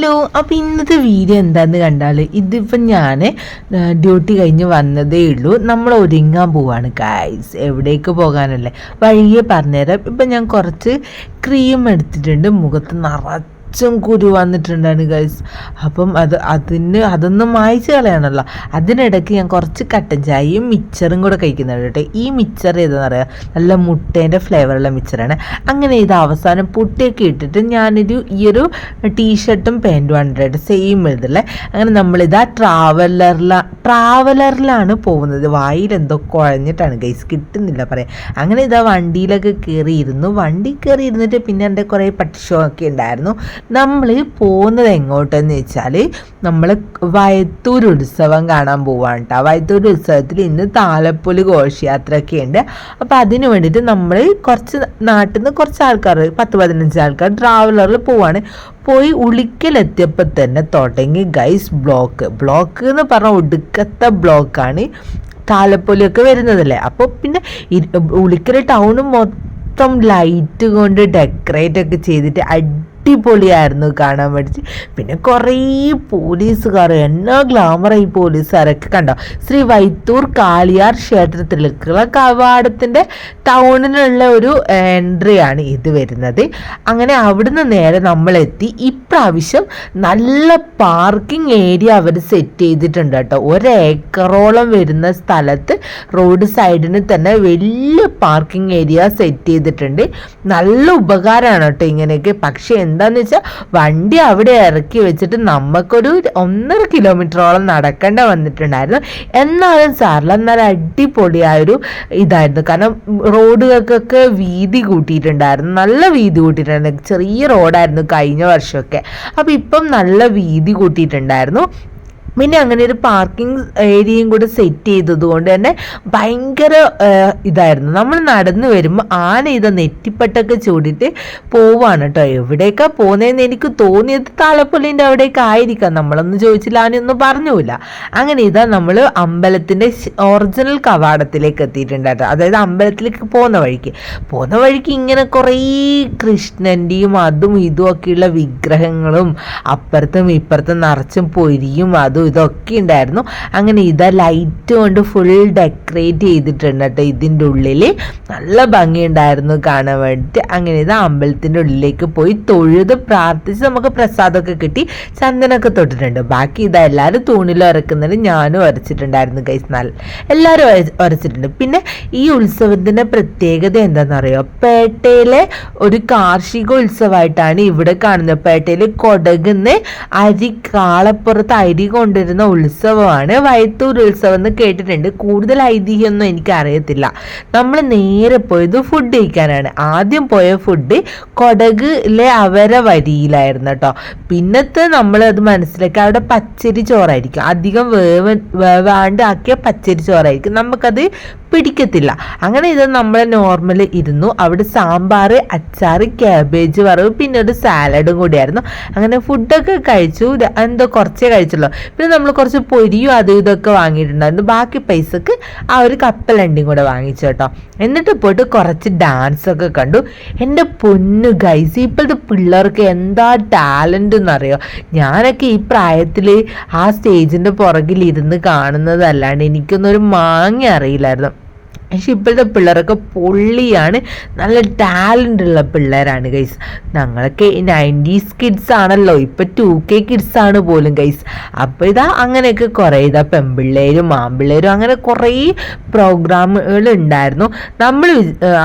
Hello അപ്പോൾ ഇന്നത്തെ video എന്താന്ന് കണ്ടാൽ ഇതിപ്പം ഞാൻ ഡ്യൂട്ടി കഴിഞ്ഞ് വന്നതേ ഉള്ളൂ. നമ്മൾ ഒരുങ്ങാൻ പോവാണ് ഗായ്സ് എവിടേക്ക് പോകാനല്ലേ? വഴിയെ പറഞ്ഞുതരാം. ഇപ്പം ഞാൻ കുറച്ച് ക്രീം എടുത്തിട്ടുണ്ട്. മുഖത്ത് നിറച്ച് അച്ഛൻ കുരു വന്നിട്ടുണ്ടാണ് ഗൈസ് അപ്പം അത് അതിന് അതൊന്നും മായച്ച് കളയണമല്ലോ അതിനിടയ്ക്ക് ഞാൻ കുറച്ച് കട്ടൻ ചായയും മിച്ചറും കൂടെ കഴിക്കുന്നുണ്ട് കേട്ടോ. ഈ മിച്ചർ ഏതാണെന്ന് പറയാം നല്ല മുട്ടേന്റെ ഫ്ലേവറുള്ള മിച്ചറാണ്. അങ്ങനെ ഇത് അവസാനം പൊട്ടിയൊക്കെ ഇട്ടിട്ട് ഞാനൊരു ഈ ഒരു ടീഷർട്ടും പാന്റുമാണ് കേട്ടോ സെയിം ഇതല്ലേ അങ്ങനെ നമ്മളിതാ ട്രാവലറില ട്രാവലറിലാണ് പോകുന്നത്. വായിൽ എന്തോ കുഴഞ്ഞിട്ടാണ് ഗൈസ് കിട്ടുന്നില്ല പറയാം അങ്ങനെ ഇതാ വണ്ടിയിലൊക്കെ കയറിയിരുന്നു വണ്ടി കയറി ഇരുന്നിട്ട് പിന്നെ എന്റെ കുറേ പട്ടിഷോ ഒക്കെ ഉണ്ടായിരുന്നു. നമ്മൾ പോകുന്നത് എങ്ങോട്ടെന്ന് വെച്ചാൽ നമ്മൾ വയത്തൂർ ഉത്സവം കാണാൻ പോവാണ് കേട്ടോ വയത്തൂർ ഉത്സവത്തിൽ ഇന്ന് താലപ്പൊലി ഘോഷയാത്രയൊക്കെ ഉണ്ട് അപ്പോൾ അതിന് വേണ്ടിയിട്ട് നമ്മൾ കുറച്ച് നാട്ടിൽ നിന്ന് കുറച്ച് ആൾക്കാർ പത്ത് പതിനഞ്ച് ആൾക്കാർ ട്രാവലറിൽ പോവാണ്. പോയി ഉളിക്കലെത്തിയപ്പോൾ തന്നെ തുടങ്ങി ഗൈസ് ബ്ലോക്ക് ബ്ലോക്ക് എന്ന് പറഞ്ഞാൽ ഒടുക്കത്തെ ബ്ലോക്കാണ് താലപ്പൊലിയൊക്കെ വരുന്നതല്ലേ. അപ്പോൾ പിന്നെ ഉളിക്കൽ ടൗണും മൊത്തം ലൈറ്റ് കൊണ്ട് ഡെക്കറേറ്റ് ഒക്കെ ചെയ്തിട്ട് അടിപൊളിയായിരുന്നു കാണാൻ വേണ്ടിയിട്ട്. പിന്നെ കുറേ പോലീസുകാർ എന്നാ ഗ്ലാമർ ഈ പോലീസുകാരൊക്കെ കണ്ടോ? ശ്രീ വൈത്തൂർ കാളിയാർ ക്ഷേത്രത്തിലേക്കുള്ള കവാടത്തിന്റെ ടൗണിനുള്ള ഒരു എൻട്രിയാണ് ഇത് വരുന്നത്. അങ്ങനെ അവിടുന്ന് നേരെ നമ്മളെത്തി. ഇപ്രാവശ്യം നല്ല പാർക്കിംഗ് ഏരിയ അവർ സെറ്റ് ചെയ്തിട്ടുണ്ട് കേട്ടോ. ഒരേക്കറോളം വരുന്ന സ്ഥലത്ത് റോഡ് സൈഡിന് തന്നെ വലിയ പാർക്കിംഗ് ഏരിയ സെറ്റ് ചെയ്തിട്ടുണ്ട്. നല്ല ഉപകാരമാണ് കേട്ടോ ഇങ്ങനെയൊക്കെ. പക്ഷെ എന്താന്ന് വെച്ചാൽ വണ്ടി അവിടെ ഇറക്കി വെച്ചിട്ട് നമുക്കൊരു ഒന്നര കിലോമീറ്ററോളം നടക്കേണ്ട വന്നിട്ടുണ്ടായിരുന്നു. എന്നാലും സാറിൽ എന്നാൽ അടിപൊളിയായൊരു ഇതായിരുന്നു. കാരണം റോഡുകൾക്കൊക്കെ വീതി കൂട്ടിയിട്ടുണ്ടായിരുന്നു. നല്ല വീതി കൂട്ടിയിട്ടുണ്ടായിരുന്നു. ചെറിയ റോഡായിരുന്നു കഴിഞ്ഞ വർഷമൊക്കെ. അപ്പോൾ ഇപ്പം നല്ല വീതി കൂട്ടിയിട്ടുണ്ടായിരുന്നു. പിന്നെ അങ്ങനെ ഒരു പാർക്കിംഗ് ഏരിയയും കൂടെ സെറ്റ് ചെയ്തത് കൊണ്ട് തന്നെ ഭയങ്കര ഇതായിരുന്നു. നമ്മൾ നടന്നു വരുമ്പോൾ ആന ഇത് നെറ്റിപ്പട്ടൊക്കെ ചൂടിയിട്ട് പോവാണ് കേട്ടോ എവിടേക്കാണ് പോകുന്നതെന്ന് എനിക്ക് തോന്നിയത് താളപ്പൊലിന്റെ അവിടേക്ക് ആയിരിക്കാം. നമ്മളൊന്നും ചോദിച്ചില്ല ആനയൊന്നും പറഞ്ഞില്ല. അങ്ങനെ ഇതാ നമ്മൾ അമ്പലത്തിന്റെ ഒറിജിനൽ കവാടത്തിലേക്ക് എത്തിയിട്ടുണ്ടായിരുന്നു അതായത് അമ്പലത്തിലേക്ക് പോകുന്ന വഴിക്ക്. പോകുന്ന വഴിക്ക് ഇങ്ങനെ കുറേ കൃഷ്ണന്റെയും അതും ഇതും ഒക്കെയുള്ള വിഗ്രഹങ്ങളും അപ്പുറത്തും ഇപ്പുറത്തും നിറച്ചും പൊരിയും അതും ഇതൊക്കെ ഉണ്ടായിരുന്നു. അങ്ങനെ ഇതാ ലൈറ്റ് കൊണ്ട് ഫുൾ ഡെക്കറേറ്റ് ചെയ്തിട്ടുണ്ട് കേട്ടോ ഇതിന്റെ ഉള്ളിൽ നല്ല ഭംഗിയുണ്ടായിരുന്നു കാണാൻ വേണ്ടിയിട്ട്. അങ്ങനെ ഇതാ അമ്പലത്തിന്റെ ഉള്ളിലേക്ക് പോയി തൊഴുത് പ്രാർത്ഥിച്ച് നമുക്ക് പ്രസാദമൊക്കെ കിട്ടി. ചന്ദനമൊക്കെ തൊട്ടിട്ടുണ്ട്. ബാക്കി ഇതാ എല്ലാവരും തൂണിൽ ഉരക്കുന്നത് ഞാനും ഉരച്ചിട്ടുണ്ടായിരുന്നു കൈസ് നല്ല എല്ലാവരും ഉരച്ചിട്ടുണ്ട്. പിന്നെ ഈ ഉത്സവത്തിന്റെ പ്രത്യേകത എന്താണെന്നറിയോ? പേട്ടയിലെ ഒരു കാർഷിക ഉത്സവമായിട്ടാണ് ഇവിടെ കാണുന്നത്. പേട്ടയിൽ കൊടകുന്ന് അരി കാളപ്പുറത്ത് അരി കൊണ്ടുവരുന്ന ഉത്സവമാണ് വയത്തൂർ ഉത്സവം എന്ന് കേട്ടിട്ടുണ്ട്. കൂടുതൽ ഐതിഹ്യമൊന്നും എനിക്ക് അറിയത്തില്ല നമ്മൾ നേരെ പോയത് ഫുഡ് കഴിക്കാനാണ്. ആദ്യം പോയ ഫുഡ് കൊടകിലെ അവര വരിയിലായിരുന്നു കേട്ടോ പിന്നത്തെ നമ്മൾ അത് മനസ്സിലാക്കി അവിടെ പച്ചരി ചോറായിരിക്കും. അധികം വേവ വേവാണ്ട് ആക്കിയ പച്ചരി ചോറായിരിക്കും. നമുക്കത് പിടിക്കത്തില്ല. അങ്ങനെ ഇത് നമ്മൾ നോർമൽ ഇരുന്നു. അവിടെ സാമ്പാർ അച്ചാർ ക്യാബേജ് വറവ് പിന്നെ ഒരു സാലഡും കൂടിയായിരുന്നു. അങ്ങനെ ഫുഡൊക്കെ കഴിച്ചു. എന്തോ കുറച്ചേ കഴിച്ചുള്ളൂ. പിന്നെ നമ്മൾ കുറച്ച് പൊരിയും അതും ഇതൊക്കെ വാങ്ങിയിട്ടുണ്ടായിരുന്നു. ബാക്കി പൈസക്ക് ആ ഒരു കപ്പലണ്ടിയും കൂടെ വാങ്ങിച്ചു കേട്ടോ. എന്നിട്ട് പോയിട്ട് കുറച്ച് ഡാൻസ് ഒക്കെ കണ്ടു. എന്റെ പൊന്നു ഗൈസ് ഇപ്പോഴത്തെ പിള്ളേർക്ക് എന്താ ടാലന്റ് എന്നറിയോ? ഞാനൊക്കെ ഈ പ്രായത്തിൽ ആ സ്റ്റേജിന്റെ പുറകിൽ ഇരുന്ന് കാണുന്നതല്ലാണ്ട് എനിക്കൊന്നും ഒരു മാങ്ങ അറിയില്ലായിരുന്നു. പക്ഷെ ഇപ്പോഴത്തെ പിള്ളേരൊക്കെ പൊള്ളിയാണ്. നല്ല ടാലന്റ് ഉള്ള പിള്ളേരാണ് ഗൈസ് ഞങ്ങളൊക്കെ നയന്റീസ് കിഡ്സ് ആണല്ലോ. ഇപ്പം ടു കെ കിഡ്സ് ആണ് പോലും ഗൈസ് അപ്പോൾ ഇതാ അങ്ങനെയൊക്കെ കുറേ ഇതാ പെൺപിള്ളേരും ആൺപിള്ളേരും അങ്ങനെ കുറേ പ്രോഗ്രാമുകൾ ഉണ്ടായിരുന്നു. നമ്മൾ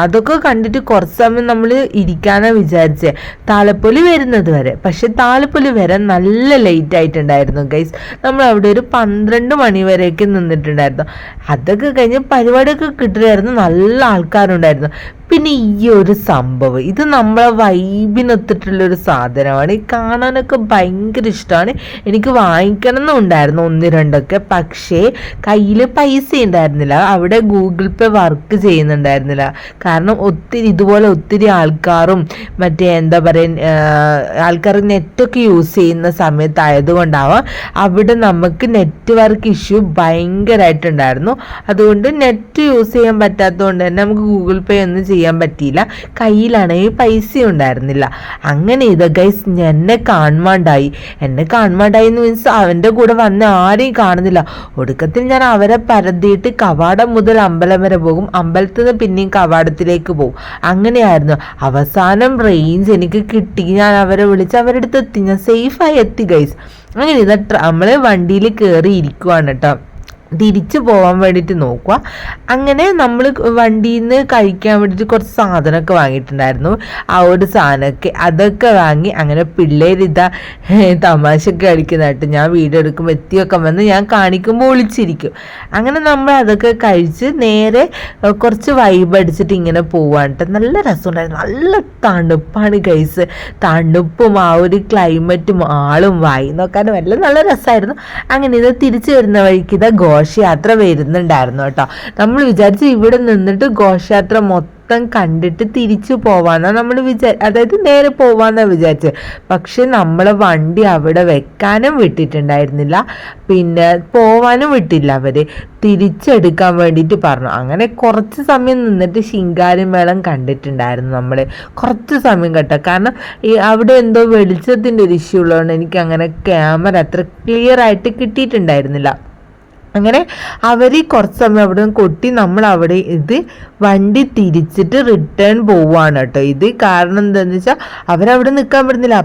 അതൊക്കെ കണ്ടിട്ട് കുറച്ച് സമയം നമ്മൾ ഇരിക്കാനാണ് വിചാരിച്ചത് താലപ്പൊലി വരുന്നത് വരെ. പക്ഷെ താലപ്പൊലി വരെ നല്ല ലേറ്റ് ആയിട്ടുണ്ടായിരുന്നു ഗൈസ് നമ്മൾ അവിടെ ഒരു പന്ത്രണ്ട് മണി വരെയൊക്കെ നിന്നിട്ടുണ്ടായിരുന്നു. അതൊക്കെ കഴിഞ്ഞ് പരിപാടിയൊക്കെ കിട്ടുമായിരുന്നു നല്ല ആൾക്കാരുണ്ടായിരുന്നു. പിന്നെ ഈ ഒരു സംഭവം. ഇത് നമ്മളെ വൈബിനൊത്തിട്ടുള്ളൊരു സാധനമാണ്. ഈ കാണാനൊക്കെ ഭയങ്കര ഇഷ്ടമാണ് എനിക്ക് വാങ്ങിക്കണം എന്നുണ്ടായിരുന്നു ഒന്ന് രണ്ടൊക്കെ. പക്ഷേ കയ്യിൽ പൈസ ഉണ്ടായിരുന്നില്ല. അവിടെ ഗൂഗിൾ പേ വർക്ക് ചെയ്യുന്നുണ്ടായിരുന്നില്ല. കാരണം ഒത്തിരി ഇതുപോലെ ഒത്തിരി ആൾക്കാരും മറ്റേ എന്താ പറയുക ആൾക്കാർ നെറ്റൊക്കെ യൂസ് ചെയ്യുന്ന സമയത്തായതുകൊണ്ടാവാം അവിടെ നമുക്ക് നെറ്റ്വർക്ക് ഇഷ്യൂ ഭയങ്കരമായിട്ടുണ്ടായിരുന്നു അതുകൊണ്ട് നെറ്റ് യൂസ് ചെയ്യാൻ പറ്റാത്തതുകൊണ്ട് തന്നെ നമുക്ക് ഗൂഗിൾ പേ ഒന്നും പറ്റിയില്ല. കയ്യിലാണെങ്കിൽ പൈസ ഉണ്ടായിരുന്നില്ല അങ്ങനെ ഇത് ഗൈസ് എന്നെ കാണുമാണ്ടായി. എന്നെ കാണുമാണ്ടായി എന്ന് മീൻസ് അവന്റെ കൂടെ വന്ന ആരെയും കാണുന്നില്ല. ഒടുക്കത്തിൽ ഞാൻ അവരെ പരതിയിട്ട് കവാടം മുതൽ അമ്പലം വരെ പോകും. അമ്പലത്തിൽ നിന്ന് പിന്നെയും കവാടത്തിലേക്ക് പോകും. അങ്ങനെയായിരുന്നു. അവസാനം റേഞ്ച് എനിക്ക് കിട്ടി. ഞാൻ അവരെ വിളിച്ച് അവരുടെ അടുത്ത് എത്തി. ഞാൻ സേഫായി എത്തി ഗൈസ് അങ്ങനെ ഇതാ നമ്മൾ വണ്ടിയിൽ കയറി ഇരിക്കുവാണ് കേട്ടോ. തിരിച്ചു പോകാൻ വേണ്ടിയിട്ട് നോക്കുക. അങ്ങനെ നമ്മൾ വണ്ടിയിൽ നിന്ന് കഴിക്കാൻ വേണ്ടിയിട്ട് കുറച്ച് സാധനമൊക്കെ വാങ്ങിയിട്ടുണ്ടായിരുന്നു. ആ ഒരു സാധനമൊക്കെ അതൊക്കെ വാങ്ങി അങ്ങനെ പിള്ളേരിതാ തമാശയൊക്കെ കളിക്കുന്നതായിട്ട് ഞാൻ വീഡിയോ എടുക്കുമ്പോൾ എത്തിയൊക്കെ വന്ന് ഞാൻ കാണിക്കുമ്പോൾ ഒളിച്ചിരിക്കും അങ്ങനെ നമ്മൾ അതൊക്കെ കഴിച്ച് നേരെ കുറച്ച് വൈബ് അടിച്ചിട്ട് ഇങ്ങനെ പോവാണ്ട് നല്ല രസമുണ്ടായിരുന്നു. നല്ല തണുപ്പാണ് കഴിച്ച് തണുപ്പും ആ ഒരു ക്ലൈമറ്റും ആളും വായി നോക്കാനും എല്ലാം നല്ല രസമായിരുന്നു അങ്ങനെ ഇത് തിരിച്ചു വരുന്ന വഴിക്ക് ഇതാ ഘോഷയാത്ര വരുന്നുണ്ടായിരുന്നു കേട്ടോ. നമ്മൾ വിചാരിച്ച് ഇവിടെ നിന്നിട്ട് ഘോഷയാത്ര മൊത്തം കണ്ടിട്ട് തിരിച്ചു പോവാന്നാ നമ്മൾ വിചാ അതായത് നേരെ പോവാന്നാ വിചാരിച്ചത് പക്ഷെ നമ്മളെ വണ്ടി അവിടെ വെക്കാനും വിട്ടിട്ടുണ്ടായിരുന്നില്ല. പിന്നെ പോവാനും വിട്ടില്ല അവർ തിരിച്ചെടുക്കാൻ വേണ്ടിയിട്ട് പറഞ്ഞു. അങ്ങനെ കുറച്ച് സമയം നിന്നിട്ട് ശിങ്കാരിമേളം കണ്ടിട്ടുണ്ടായിരുന്നു നമ്മൾ കുറച്ച് സമയം കേട്ടോ. കാരണം ഈ അവിടെ എന്തോ വെളിച്ചത്തിന്റെ ഒരു ഇഷ്യൂ ഉള്ളതുകൊണ്ട് എനിക്ക് അങ്ങനെ ക്യാമറ അത്ര ക്ലിയർ ആയിട്ട് കിട്ടിയിട്ടുണ്ടായിരുന്നില്ല. അങ്ങനെ അവർ കുറച്ച് സമയം അവിടെ കൊട്ടി നമ്മൾ അവിടെ ഇത് വണ്ടി തിരിച്ചിട്ട് റിട്ടേൺ പോവാണ് കേട്ടോ. ഇത് കാരണം എന്താണെന്ന് വെച്ചാൽ അവരവിടെ നിൽക്കാൻ പറ്റുന്നില്ല